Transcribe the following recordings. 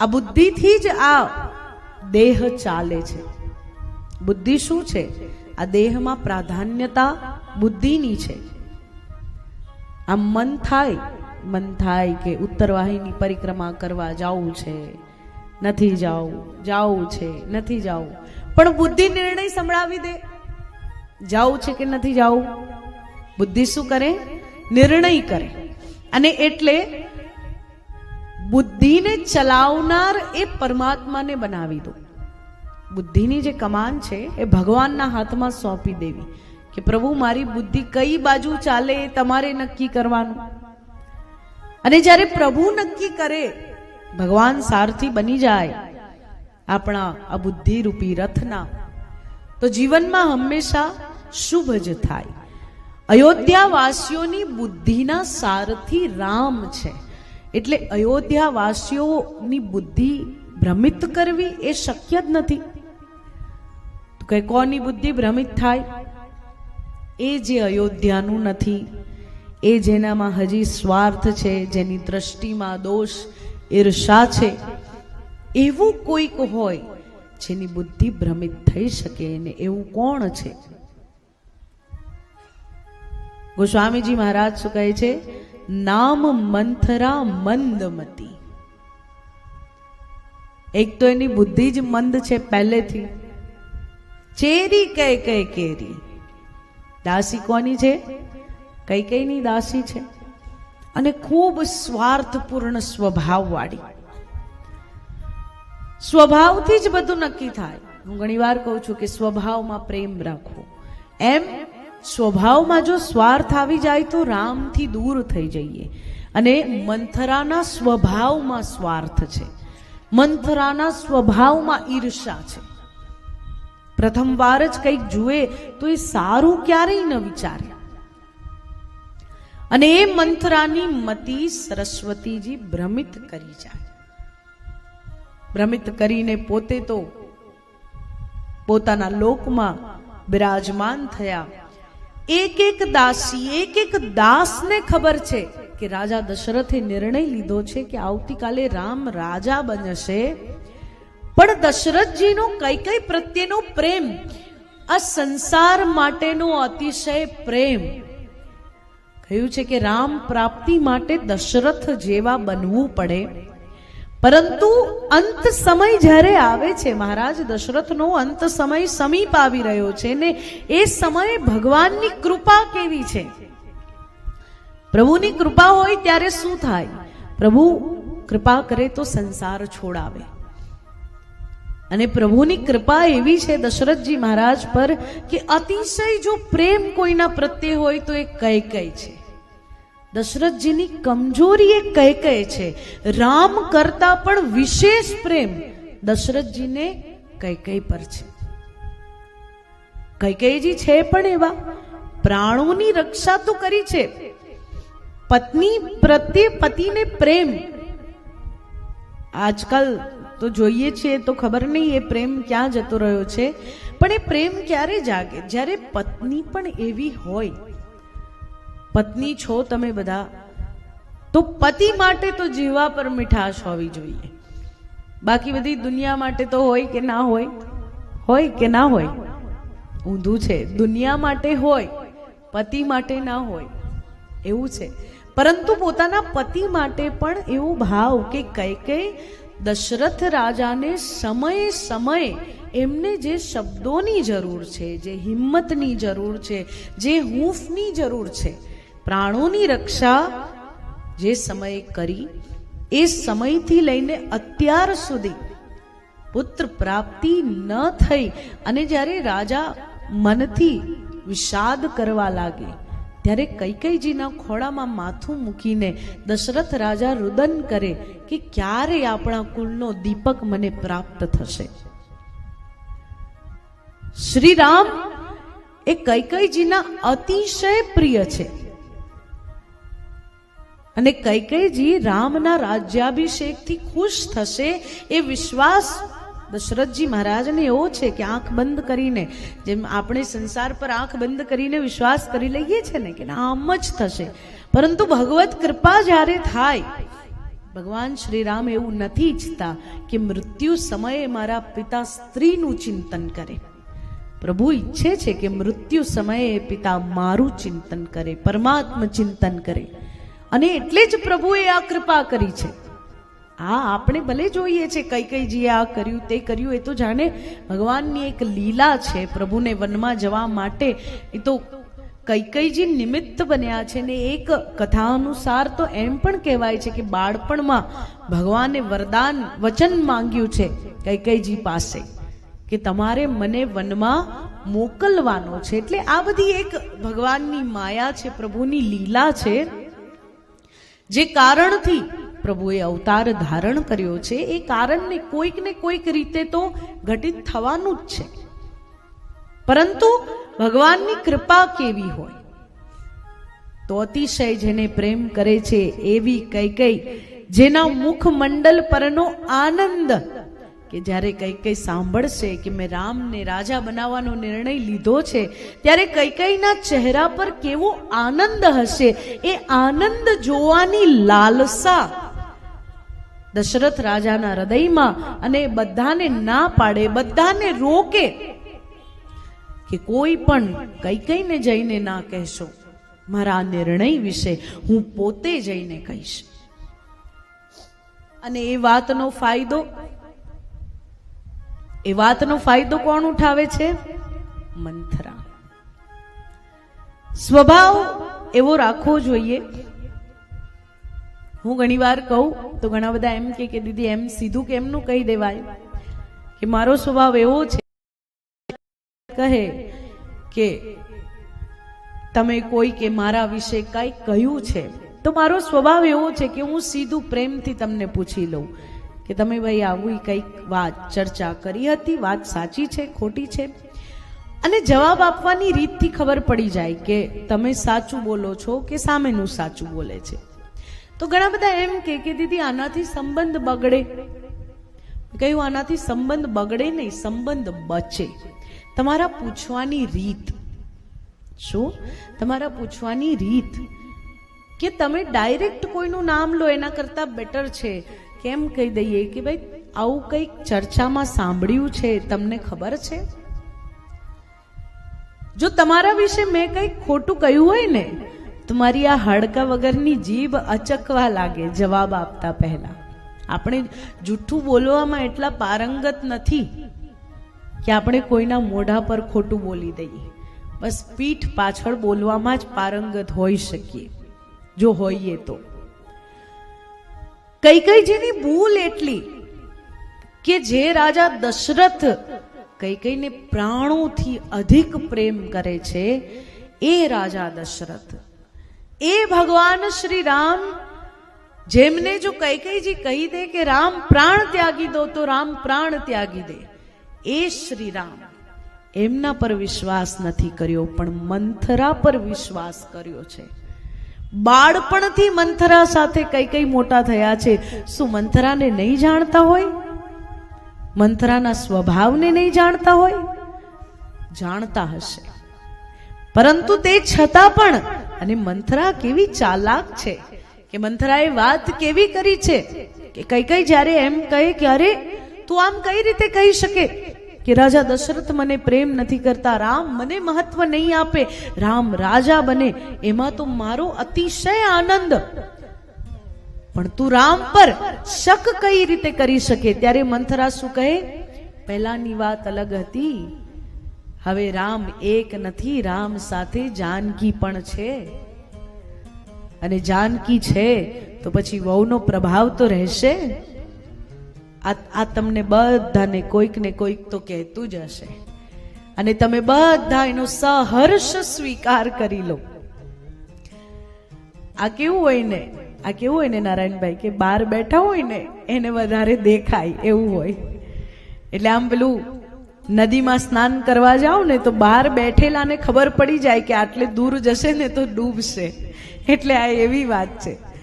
આ બુદ્ધિથી જ આ દેહ ચાલે છે. બુદ્ધિ શું છે? આ દેહમાં પ્રાધાન્યતા બુદ્ધિની છે. આમ મન થાય મન થાય કે ઉત્તરવાહિની પરિક્રમા કરવા જાવું છે. નથી જાવું જાવું છે, નથી જાવું પણ બુદ્ધિ નિર્ણય સંભળાવી દે. જાવું છે કે નથી જાવું બુદ્ધિ શું કરે? નિર્ણય કરે. અને એટલે બુદ્ધિને ચલાવનાર એ પરમાત્માને બનાવી દો. બુદ્ધિની જે કમાન છે, એ ભગવાનના હાથમાં સોંપી દેવી કે પ્રભુ, મારી બુદ્ધિ કઈ બાજુ ચાલે એ તમારે નક્કી કરવાનું. અને જ્યારે પ્રભુ નક્કી કરે, ભગવાન સારથી બની જાય આપણા આ બુદ્ધિ રૂપી રથના, તો જીવનમાં હંમેશા શુભ જ થાય. અયોધ્યાવાસીઓની બુદ્ધિના સારથી રામ છે. એટલે અયોધ્યાવાસીઓની બુદ્ધિ ભ્રમિત કરવી એ શક્ય જ નથી. કે કોની બુદ્ધિ ભ્રમિત થાય? એ જે અયોધ્યાનું નથી, એ જેનામાં હજી સ્વાર્થ છે, જેની દ્રષ્ટિમાં દોષ, ઈર્ષા છે, એવું કોઈક હોય જેની બુદ્ધિ ભ્રમિત થઈ શકે ને એવું કોણ છે? ગોસ્વામીજી મહારાજ શું કહે છે? નામ મંથરા મંદમતી. એક તો એની બુદ્ધિ જ મંદ છે પહેલેથી. ચેરી કઈ કઈ કેરી. દાસી કોની છે? કઈ કઈની દાસી છે? અને ખૂબ સ્વાર્થપૂર્ણ સ્વભાવવાળી. સ્વભાવથી જ બધું નક્કી થાય. હું ઘણીવાર કહું છું કે સ્વભાવમાં પ્રેમ રાખવો એમ સ્વભાવમાં જો સ્વાર્થ આવી જાય તો રામથી દૂર થઈ જઈએ. અને મંથરાના સ્વભાવમાં સ્વાર્થ છે. મંથરાના સ્વભાવમાં ઈર્ષા છે. પ્રથમવાર જ કંઈક જુએ તો એ સારું ક્યારેય ન વિચારે. અને એ મંથરાની મતિ સરસ્વતીજી ભ્રમિત કરી જાય. ભ્રમિત કરીને પોતે તો પોતાના લોકમાં બિરાજમાન થયા. એક એક દાસી, એક એક દાસને ખબર છે કે રાજા દશરથે નિર્ણય લીધો છે કે આવતીકાલે રામ રાજા બનશે. પણ દશરથજીનો કઈ કઈ પ્રત્યેનો પ્રેમ, આ સંસાર માટેનો અતિશય પ્રેમ. કહ્યું છે કે રામ પ્રાપ્તિ માટે દશરથ જેવા બનવું પડે. પરંતુ અંત સમય જ્યારે આવે છે, મહારાજ, દશરથનો અંત સમય સમીપ આવી રહ્યો છે ને એ સમયે ભગવાનની કૃપા કેવી છે? પ્રભુની કૃપા હોય ત્યારે શું થાય? પ્રભુ કૃપા કરે તો સંસાર છોડાવે. અને પ્રભુની કૃપા એવી છે દશરથજી મહારાજ પર કે અતિશય જો પ્રેમ કોઈના પ્રત્યે હોય તો એ કઈ કઈ છે. દશરથજીની કમજોરી એ કઈ કઈ છે, રામ કરતા પણ વિશેષ પ્રેમ. દશરથજીને કઈ કઈ પર છે. કૈકેયજી છે પણ એવા. પ્રાણોની રક્ષા તો કરી છે. પત્ની પ્રત્યે પતિને પ્રેમ. આજકાલ તો જોઈએ છીએ તો ખબર નહીં એ પ્રેમ ક્યાં જતો રહ્યો છે, પણ એ પ્રેમ ક્યારે જાગે? જ્યારે પત્ની પણ એવી હોય પત્ની છો તમે બધા, તો પતિ માટે તો જીવા પર મીઠાશ હોવી જોઈએ. બાકી બધી દુનિયા માટે તો હોય કે ના હોય? હોય કે ના હોય? ઊંધું છે. દુનિયા માટે હોય, પતિ માટે ના હોય. એવું છે. પરંતુ પોતાના પતિ માટે પણ એવો ભાવ કે કઈ કઈ દશરથ રાજાને સમયે સમયે એમને જે શબ્દોની જરૂર છે, જે હિંમતની જરૂર છે, જે હૂંફની જરૂર છે પ્રાણોની રક્ષા જે સમયે કરી, એ સમયથી લઈને અત્યાર સુધી પુત્ર પ્રાપ્તિ ન થઈ અને જ્યારે રાજા મનથી વિષાદ કરવા લાગે, ત્યારે કૈકઈજીના ખોળામાં માથું મૂકીને દશરથ રાજા રુદન કરે કે ક્યારે આપણા કુળનો દીપક મને પ્રાપ્ત થશે. શ્રી રામ એ કૈકઈજીના અતિશય પ્રિય છે. અને કૈકેયજી રામના રાજ્યાભિષેકથી ખુશ થશે એ વિશ્વાસ દશરથજી મહારાજને એવો છે કે આંખ બંધ કરીને, જેમ આપણે સંસાર પર આંખ બંધ કરીને વિશ્વાસ કરી લઈએ છીએ ને કે આમ જ થશે. પરંતુ ભગવત કૃપા જ્યારે થાય, ભગવાન શ્રી રામ એવું નથી ઈચ્છતા કે મૃત્યુ સમયે મારા પિતા સ્ત્રીનું ચિંતન કરે. પ્રભુ ઈચ્છે છે કે મૃત્યુ સમયે પિતા મારું ચિંતન કરે, પરમાત્મ ચિંતન કરે. અને એટલે જ પ્રભુએ આ કૃપા કરી છે. આ આપણે ભલે જોઈએ છે કઈ કઈજીએ આ કર્યું તે કર્યું, એ તો જાણે ભગવાનની એક લીલા છે પ્રભુને વનમાં જવા માટે. એ તો કૈકઈજી નિમિત્ત બન્યા છે ને એક કથા અનુસાર તો એમ પણ કહેવાય છે કે બાળપણમાં ભગવાને વરદાન વચન માંગ્યું છે કૈકઈજી પાસે કે તમારે મને વનમાં મોકલવાનો છે. એટલે આ બધી એક ભગવાનની માયા છે, પ્રભુની લીલા છે. જે કારણથી પ્રભુએ અવતાર ધારણ કર્યો છે, એ કારણને કોઈક ને કોઈક રીતે તો ઘટિત થવાનું જ છે. પરંતુ ભગવાનની કૃપા કેવી હોય? તો અતિશય જેને પ્રેમ કરે છે, એવી કઈ કઈ જેના મુખ મંડલ પરનો આનંદ કે જ્યારે કઈ કઈ સાંભળશે કે મેં રામને રાજા બનાવવાનો નિર્ણય લીધો છે, ત્યારે કઈ કઈના ચહેરા પર કેવો આનંદ હશે? એ આનંદ જોવાની લાલસા દશરથ રાજાના હૃદયમાં અને બધાને ના પાડે, બધાને રોકે કે કોઈ પણ કઈ કઈને જઈને ના કહેશો. મારા નિર્ણય વિશે હું પોતે જઈને કહીશ. અને એ વાતનો ફાયદો એ વાતનો ફાયદો કોણ ઉઠાવે છે? મંથરા. સ્વભાવ એવો રાખવો જોઈએ. હું ઘણી વાર કહું, તો ઘણા બધા એમ કે દીદી, એમ સીધું કેમનું કહી દેવાય કે મારો સ્વભાવ એવો છે. કહે કે તમે કોઈ કે મારા વિશે કાંઈ કહ્યું છે, તો મારો સ્વભાવ એવો છે કે હું સીધું પ્રેમથી તમને પૂછી લઉં. કે તમે ભાઈ આવું કંઈક વાત ચર્ચા કરી હતી, વાત સાચી છે, ખોટી છે? અને જવાબ આપવાની રીતથી ખબર પડી જાય કે તમે સાચું બોલો છો કે સામેનું સાચું બોલે છે. તો ઘણા બધા એમ કે દીદી, આનાથી સંબંધ બગડે. કહ્યું, આનાથી સંબંધ બગડે નહીં, સંબંધ બચે. તમારા પૂછવાની રીત. શું? તમારા પૂછવાની રીત. કે તમે ડાયરેક્ટ કોઈનું નામ લો, એના કરતાં બેટર છે. કેમ કહી દઈએ કે ભાઈ, આવું કંઈક ચર્ચામાં સાંભળ્યું છે, તમને ખબર છે? જો તમારા વિશે મેં કંઈક ખોટું કહ્યું હોય ને, તો મારી આ હાડકા વગરની જીભ અચકવા લાગે, જવાબ આપતા પહેલા. આપણે જૂઠું બોલવામાં એટલા પારંગત નથી કે આપણે કોઈના મોઢા પર ખોટું બોલી દઈએ. બસ પીઠ પાછળ બોલવામાં જ પારંગત હોઈ શકીએ. જો હોઈએ તો. કઈ કઈ જેની ભૂલ એટલી કે જે રાજા દશરથ કઈ કઈને પ્રાણોથી અધિક પ્રેમ કરે છે, એ રાજા દશરથ. એ ભગવાન શ્રી રામ જેમને જો કઈ કઈજી કહી દે કે રામ પ્રાણ ત્યાગી દો, તો રામ પ્રાણ ત્યાગી દે. એ શ્રી રામ એમના પર વિશ્વાસ નથી કર્યો, પણ મંથરા પર વિશ્વાસ કર્યો છે. બાળપણથી મંથરા સાથે કઈ કઈ મોટા થયા છે? શું મંથરાને નહીં જાણતા હોય? મંથરાના સ્વભાવને નહીં જાણતા હોય? જાણતા હશે. પરંતુ તે છતાં પણ, અને મંથરા કેવી ચાલાક છે? કે મંથરાએ વાત કેવી કરી છે? કે કઈ કઈ જ્યારે એમ કહે કે અરે તું આમ કઈ રીતે કહી શકે? કે રાજા દશરથ મને પ્રેમ નથી કરતા, રામ મને મહત્વ નહીં આપે, રામ રાજા બને, એમાં તો મારો અતિશય આનંદ. પણ તું રામ પર શક કઈ રીતે કરી શકે? ત્યારે મંથરા શું કહે, પહેલાની વાત અલગ હતી. હવે રામ એક નથી, રામ સાથે જાનકી પણ છે. અને જાનકી છે, તો પછી વહુનો પ્રભાવ તો રહેશે. આ તમને બધાને કોઈક ને કોઈક તો કહેતું જ હશે. અને તમે બધા એનો સહર્ષ સ્વીકાર કરી લો. આ કેવું હોય ને? આ કેવું હોય ને નારાયણભાઈ, કે બહાર બેઠા હોય ને, એને વધારે દેખાય એવું હોય. એટલે આમ પેલું નદીમાં સ્નાન કરવા જાઓ ને તો બહાર બેઠેલાને ખબર પડી જાય કે આટલે દૂર જશે ને તો ડૂબશે. એટલે આ એવી વાત છે.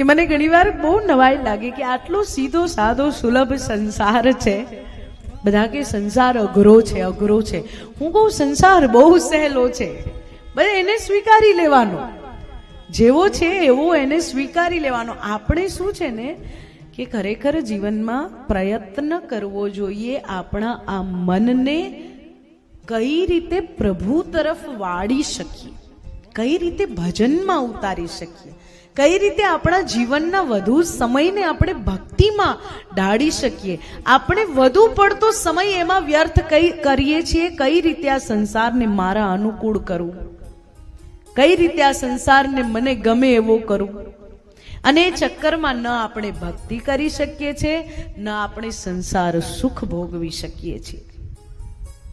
કે મને ઘણીવાર બહુ નવાઈ લાગે કે આટલો સીધો, સાદો, સુલભ સંસાર છે. બધા કે સંસાર અઘરો છે અઘરો છે. હું કહું, સંસાર બહુ સહેલો છે. બધા એને સ્વીકારી લેવાનો. જેવો છે એવો એને સ્વીકારી લેવાનો. આપણે શું છે ને કે ખરેખર જીવનમાં પ્રયત્ન કરવો જોઈએ આપણા આ મનને કઈ રીતે પ્રભુ તરફ વાળી શકીએ. કઈ રીતે ભજનમાં ઉતારી શકીએ. કઈ રીતે આપણા જીવનના વધુ સમયને આપણે ભક્તિમાં ડાળી શકીએ? આપણે વધુ પડતો સમય એમાં વ્યર્થ કઈ કરીએ છીએ? કઈ રીતે આ સંસારને મારા અનુકૂળ કરવું કઈ રીતે આ સંસારને મને ગમે એવો કરવું અને એ ચક્કરમાં ન આપણે ભક્તિ કરી શકીએ છીએ, ન આપણે સંસાર સુખ ભોગવી શકીએ છીએ.